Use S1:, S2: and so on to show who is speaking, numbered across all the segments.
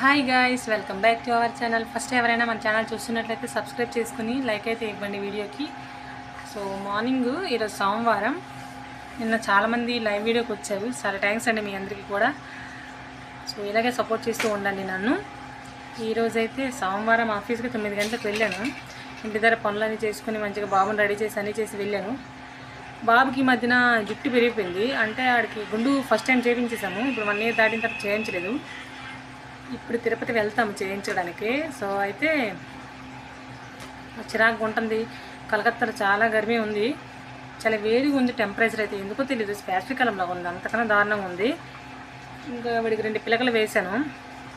S1: Hi guys welcome back to our channel first ఎవరైనా మన channel చూస్తున్నట్లయితే సబ్స్క్రైబ్ చేసుకుని లైక్ అయితే ఇవ్వండి వీడియోకి. సో మార్నింగ్ ఈరోజు సోమవారం. నిన్న చాలామంది లైవ్ వీడియోకి వచ్చారు. చాలా థ్యాంక్స్ అండి మీ అందరికీ కూడా. సో ఇలాగే సపోర్ట్ చేస్తూ ఉండండి నన్ను. ఈరోజైతే సోమవారం ఆఫీస్కి తొమ్మిది గంటలకు వెళ్ళాను. ఇంటి దగ్గర పనులన్నీ చేసుకుని మంచిగా బాబుని రెడీ చేసి అన్నీ చేసి వెళ్ళాను. బాబుకి ఈ మధ్యన జుట్టు పెరిగిపోయింది. అంటే ఆడికి గుండు ఫస్ట్ టైం చేయించేసాము ఇప్పుడు వన్ ఇయర్ దాటిన తర్వాత చేయించలేదు. ఇప్పుడు తిరుపతి వెళ్తాము చేయించడానికి. సో అయితే చిరాకు ఉంటుంది. కలకత్తాలో చాలా గర్మీ ఉంది. చాలా వేడిగా ఉంది టెంపరేచర్ అయితే. ఎందుకో తెలియదు స్పాసిఫిక్ ఉంది. అంతకన్నా దారుణంగా ఉంది. ఇంకా వాడికి రెండు పిలకలు వేశాను.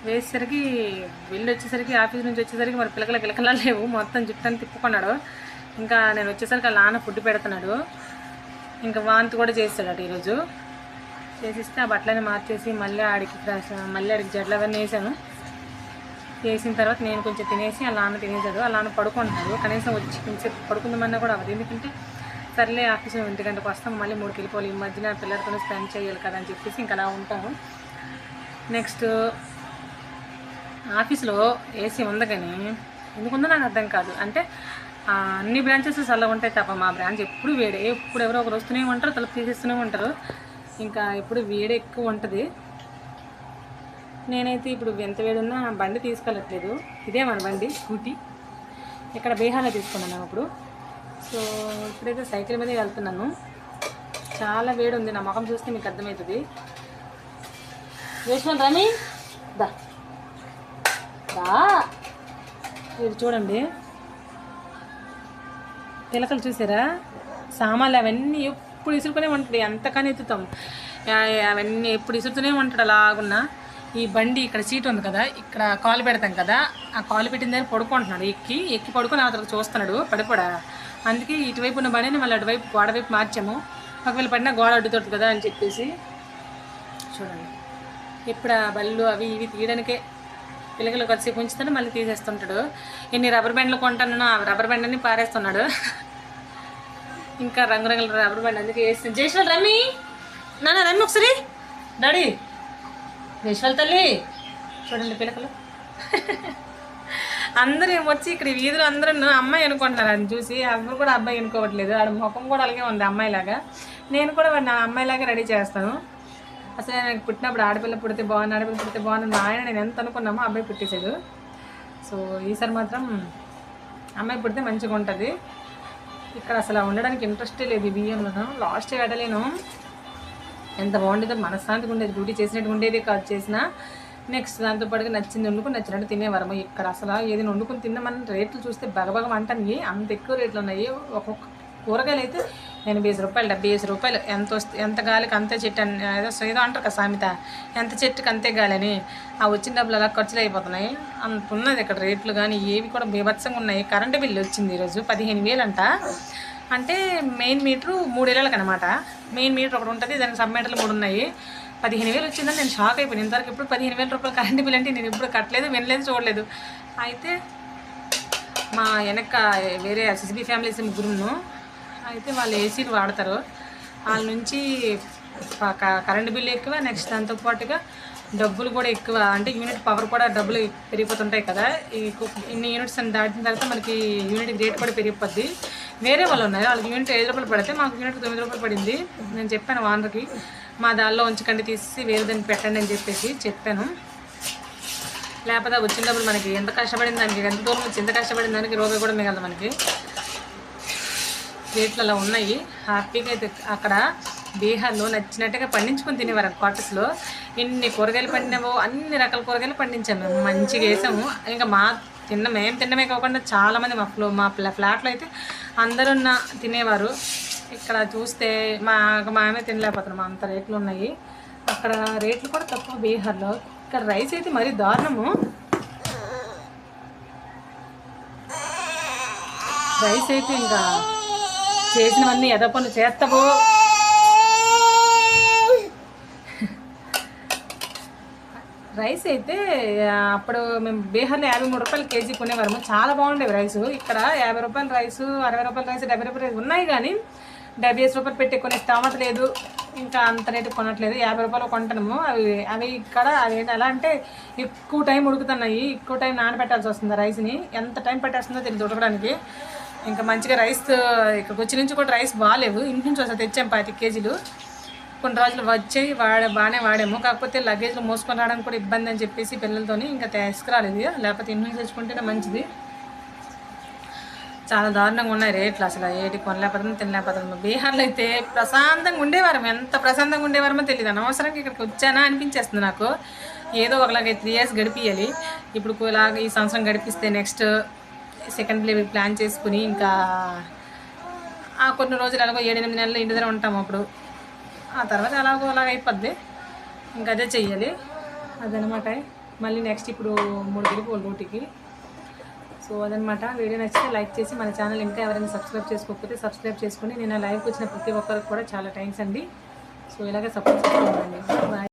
S1: వేసేసరికి వెళ్ళి వచ్చేసరికి ఆఫీస్ నుంచి వచ్చేసరికి మరి పిలకల పిలకలా లేవు. మొత్తం జుట్టని తిప్పుకున్నాడు. ఇంకా నేను వచ్చేసరికి వాళ్ళ నాన్న ఫుడ్ పెడుతున్నాడు. ఇంకా వాంతి కూడా చేస్తాడట ఈరోజు. చేసిస్తే ఆ బట్టలని మార్చేసి మళ్ళీ ఆడికి మళ్ళీ ఆడికి జడ్లు అవన్నీ వేసాను. వేసిన తర్వాత నేను కొంచెం తినేసి అలా నాన్న తినేసాడు అలా నాన్న పడుకుంటున్నాడు కనీసం వచ్చి కొంచెం పడుకుందామన్నా కూడా అవ్వదు. ఎందుకంటే సర్లే ఆఫీస్ ఇంటి గంటకు వస్తాం మళ్ళీ మూడుకి వెళ్ళిపోవాలి. ఈ మధ్యన పిల్లలతో స్పెండ్ చేయాలి కదా అని చెప్పేసి ఇంకా అలా ఉంటాము నెక్స్ట్ ఆఫీస్లో ఏసీ ఉంది కానీ ఎందుకుందో నాకు అర్థం కాదు. అంటే అన్ని బ్రాంచెస్ చల్లగా ఉంటాయి తప్ప మా బ్రాంచ్ ఎప్పుడు వేడే. ఎప్పుడు ఎవరో ఒకరు వస్తూనే ఉంటారు తలుపు తీసేస్తూనే ఉంటారు. ఇంకా ఎప్పుడు వేడి ఎక్కువ ఉంటుంది. నేనైతే ఇప్పుడు ఎంత వేడున్నా బండి తీసుకెళ్ళట్లేదు. ఇదే మన బండి స్కూటీ. ఇక్కడ బీహార్లో తీసుకున్నాను ఇప్పుడు. సో ఇప్పుడైతే సైకిల్ మీదే వెళ్తున్నాను. చాలా వేడి ఉంది. నా ముఖం చూస్తే మీకు అర్థమవుతుంది. వేసిన రమి దా. దా. ఇది చూడండి. పిలకలు చూసారా? సామాన్లు అవన్నీ ఎప్పుడు ఇసురుకునే ఉంటాడు ఎంతకని ఎత్తుతాం. అవన్నీ ఎప్పుడు ఇసురుతూనే ఉంటాడు అలాగున్నా. ఈ బండి ఇక్కడ సీట్ ఉంది కదా ఇక్కడ కాలు పెడతాం కదా ఆ కాలు పెట్టిన దగ్గర పడుకుంటున్నాడు ఎక్కి ఎక్కి పడుకొని అతను చూస్తున్నాడు పడిపోడా. అందుకే ఇటువైపు ఉన్న బండిని మళ్ళీ అటువైపు గోడవైపు మార్చాము. ఒకవేళ పడినా గోడ అడ్డుతుంది కదా అని చెప్పేసి చూడండి. ఇప్పుడు ఆ బళ్ళు అవి ఇవి తీయడానికే పిల్లలు కొద్దిసేపు ఉంచుతాడు మళ్ళీ తీసేస్తుంటాడు. ఎన్ని రబ్బర్ బ్యాండ్లు కొంటానో ఆ రబ్బర్ బ్యాండ్ అన్ని పారేస్తున్నాడు. ఇంకా రంగురంగుల రబ్బర్ బ్యాండ్ అందుకే వేస్తుంది జయశ్వల్ రమ్మి. నాన్న రమ్మి ఒకసారి. డాడీ. జయశ్వల్ తల్లి. చూడండి పిలకలు. అందరూ ఏమొచ్చి ఇక్కడ ఈ వీధిలో అందరూ అమ్మాయి అనుకుంటున్నారు అని చూసి. ఎవరు కూడా అబ్బాయి అనుకోవట్లేదు. ఆడ ముఖం కూడా అలాగే ఉంది అమ్మాయిలాగా. నేను కూడా నా అమ్మాయిలాగా రెడీ చేస్తాను. అసలు నాకు పుట్టినప్పుడు ఆడపిల్ల పుడితే బాగుంది ఆడపిల్ల పుడితే బాగుంది. నాయన ఆయన నేను ఎంత అనుకున్నామో అబ్బాయి పుట్టేసాడు సో ఈసారి మాత్రం అమ్మాయి పుడితే మంచిగా ఉంటుంది. ఇక్కడ అసలు ఉండడానికి ఇంట్రెస్టే లేదు ఈ బియ్యంలో లాస్ట్ వెళ్ళలేను ఎంత బాగుండేదో మనశ్శాంతిగా ఉండేది. డ్యూటీ చేసినట్టు ఉండేది కాదు చేసిన. నెక్స్ట్ దాంతో పాటుగా నచ్చింది వండుకుని నచ్చినట్టు తినేవారము ఇక్కడ అసలు ఏదైనా వండుకుని తిన్నామని రేట్లు చూస్తే బగబగం అంటాయి అంత ఎక్కువ రేట్లు ఉన్నాయి. ఒక్కొక్క కూరగాయలు అయితే ఎనభై ఐదు రూపాయలు డెబ్బై రూపాయలు ఎంత వస్తే ఎంత గాలికి అంతే చెట్టు అని ఏదో ఏదో అంటారు కదా సామెత. ఎంత చెట్టుకి అంతే గాలి అని ఆ వచ్చిన డబ్బులు అలా ఖర్చులు అయిపోతున్నాయి. అంత ఉన్నది ఇక్కడ రేట్లు కానీ ఏవి కూడా బీభత్సంగా ఉన్నాయి. కరెంటు బిల్లు వచ్చింది ఈరోజు పదిహేను వేలు అంట. అంటే మెయిన్ మీటరు మూడేళ్ళకి అనమాట మెయిన్ మీటర్ ఒకటి ఉంటుంది దానికి సబ్ మీటర్లు మూడు ఉన్నాయి. పదిహేను వేలు వచ్చిందని నేను షాక్ అయిపోయాను. ఇంతవరకు ఇప్పుడు పదిహేను వేల రూపాయలు కరెంటు బిల్ అంటే నేను ఇప్పుడు కట్టలేదు వినలేదు చూడలేదు. అయితే మా వెనక వేరే ఎస్ఎస్బి ఫ్యామిలీస్ ముగ్గురును అయితే వాళ్ళు ఏసీలు వాడతారు వాళ్ళ నుంచి కరెంటు బిల్లు కరెంట్ ఎక్కువ నెక్స్ట్ దాంతో పాటుగా డబ్బులు కూడా ఎక్కువ. అంటే యూనిట్ పవర్ కూడా డబ్బులు పెరిగిపోతుంటాయి కదా. ఈ ఇన్ని యూనిట్స్ అని దాటిన తర్వాత మనకి యూనిట్ రేట్ కూడా పెరిగిపోద్ది. వేరే వాళ్ళు ఉన్నారు. వాళ్ళకి యూనిట్ ఐదు రూపాయలు పడితే మాకు యూనిట్ తొమ్మిది రూపాయలు పడింది. నేను చెప్పాను వానర్కి మా దానిలో ఉంచకండి తీసి వేరే దాన్ని పెట్టండి అని చెప్పేసి చెప్పాను. లేకపోతే వచ్చిన డబ్బులు మనకి ఎంత కష్టపడిన దానికి ఎంత దూరం వచ్చి ఎంత కష్టపడిన దానికి రూపాయి కూడా మిగలదు మనకి. రేట్లు అలా ఉన్నాయి. హ్యాపీగా అయితే అక్కడ బీహార్లో నచ్చినట్టుగా పండించుకొని తినేవారు క్వార్టర్స్లో. ఎన్ని కూరగాయలు పండినావో అన్ని రకాల కూరగాయలు పండించాము మేము మంచిగా వేసాము. ఇంకా మా తిన్న మేము తినమే కాకుండా చాలామంది మా ఫ్లో మా ఫ్లాట్లో అయితే అందరూ ఉన్న తినేవారు. ఇక్కడ చూస్తే మా మేమే తినలేకపోతున్నాం. అంత రేట్లు ఉన్నాయి. అక్కడ రేట్లు కూడా తక్కువ బీహార్లో. ఇక్కడ రైస్ అయితే మరీ దారుణము. రైస్ అయితే ఇంకా చేసినవన్నీ ఎద పనులు చేస్తావు. రైస్ అయితే అప్పుడు మేము బీహార్లో యాభై మూడు రూపాయలు కేజీ కొనేవారము. చాలా బాగుండేవి రైస్. ఇక్కడ యాభై రూపాయల రైస్ అరవై రూపాయల రైస్ డెబ్బై రూపాయల రైస్ ఉన్నాయి కానీ డెబ్బై ఐదు రూపాయలు పెట్టి కొనే స్తోమత లేదు. ఇంకా అంత రేటు కొనట్లేదు. యాభై రూపాయలు కొంటాము అవి అవి ఇక్కడ అవి ఎలా అంటే ఎక్కువ టైం ఉడుకుతున్నాయి. ఎక్కువ టైం నానబెట్టాల్సి వస్తుంది రైస్ని. ఎంత టైం పెట్టేస్తుందో తెలియదు ఉడకడానికి. ఇంకా మంచిగా రైస్ ఇక్కడికి వచ్చి నుంచి కూడా రైస్ బాగాలేవు. ఇంటి నుంచి అసలు తెచ్చాం పాతి కేజీలు. కొన్ని రోజులు వచ్చాయి వాడ బాగానే వాడాము. కాకపోతే లగేజ్లో మోసుకొని రావడానికి కూడా ఇబ్బంది అని చెప్పేసి పిల్లలతోని ఇంకా తీసుకురాలేదు లేకపోతే ఇంటి నుంచి తెచ్చుకుంటేనే మంచిది. చాలా దారుణంగా ఉన్నాయి రేట్లు అసలు. ఏటి కొనలేకపోతున్నాం తినలేకపోతున్నాం. బీహార్లో అయితే ప్రశాంతంగా ఉండేవారం ఎంత ప్రశాంతంగా ఉండేవారమో తెలియదు అనవసరంగా ఇక్కడికి వచ్చానా అనిపించేస్తుంది నాకు. ఏదో ఒకలాగా త్రీ ఇయర్స్ గడిపియాలి. ఇప్పుడు ఇలాగ ఈ సంవత్సరం గడిపిస్తే నెక్స్ట్ సెకండ్ బేబీ ప్లాన్ చేసుకుని ఇంకా కొన్ని రోజులు ఎలాగో ఏడెనిమిది నెలలు ఇంటి దగ్గర ఉంటాము అప్పుడు. ఆ తర్వాత ఎలాగో అలాగ అయిపోద్ది. ఇంకా అదే చెయ్యాలి. అదనమాట. మళ్ళీ నెక్స్ట్ ఇప్పుడు మూడు వెళ్ళిపోవాలి డ్యూటీకి సో అదనమాట. వీడియో నచ్చితే లైక్ చేసి మన ఛానల్ ఇంకా ఎవరైనా సబ్స్క్రైబ్ చేసుకోకపోతే సబ్స్క్రైబ్ చేసుకుని నేను లైవ్కి వచ్చిన ప్రతి ఒక్కరికి కూడా చాలా థ్యాంక్స్ అండి. సో ఇలాగే సపోర్ట్ చేసుకోండి బాయ్